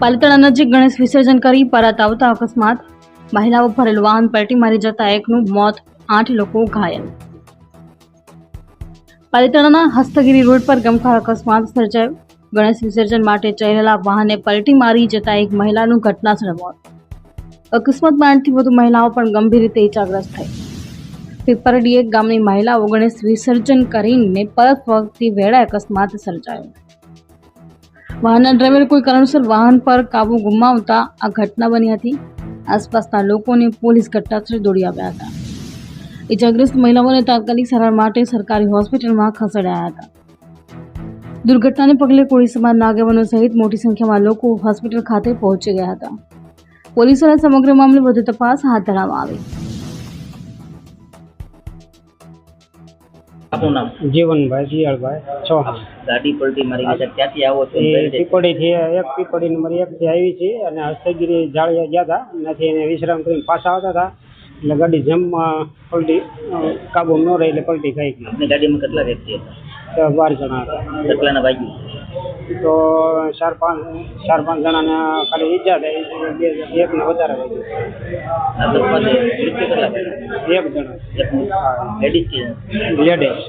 પાલિતાણા નજીક ગણેશ વિસર્જન કરી પરત આવતા અકસ્માત. મહિલાઓ ભરેલું વાહન પલટી મારી જતા એકનું મોત, આઠ લોકો ઘાયલ. પાલિતાણાના હસ્તગીરી રોડ પર ગમખાર અકસ્માત સર્જાયો. ગણેશ વિસર્જન માટે રહેલા વાહને પલટી મારી જતા એક મહિલાનું ઘટનાસ્થળે મોત. અકસ્માતમાં આઠથી વધુ મહિલાઓ પણ ગંભીર રીતે ઇજાગ્રસ્ત થઈ. પીપરડીએ ગામની મહિલાઓ ગણેશ વિસર્જન કરીને પરત વખતી વેળા અકસ્માત સર્જાયો. વાહનના ડ્રાઈવરે કોઈ કારણસર વાહન પર કાબુ ગુમાવતા આ ઘટના બની હતી. આસપાસના લોકોને પોલીસ ઘટનાસ્થળે દોડી આવ્યા હતા. ઇજાગ્રસ્ત મહિલાઓને તાત્કાલિક સારવાર માટે સરકારી હોસ્પિટલમાં ખસેડાયા હતા. દુર્ઘટનાને પગલે કોળી સમાજના આગેવાનો સહિત મોટી સંખ્યામાં લોકો હોસ્પિટલ ખાતે પહોંચી ગયા હતા. પોલીસ દ્વારા સમગ્ર મામલે વધુ તપાસ હાથ ધરવામાં આવી. આપનું નામ? જીવનભાઈ જીયાળભાઈ ચૌહાણ. ગાડી પલટી મારી ગઈ છે ક્યાંથી આવો છો એ કઈ પીપળી થી એક પીપળી નંબર એક થી આવી છે અને હસ્તગીરી જાળિયા ગયા હતા. ત્યાંથી એને વિશ્રામ કરીને પાછા આવતા હતા. એટલે ગાડી જેમમાં પલટી કાબુ ન રહી એટલે પલટી ખાઈ ગઈ. ગાડીમાં કેટલા વ્યક્તિ હતા? બાર જણા હતા. કેટલાના વાગ્યું તો ચાર પાંચ ચાર પાંચ જણાને ખાલી ઈજા થઈ બે એકને વધારે કેટલા થયા? એક જણા. એક લેડીઝ લેડીઝ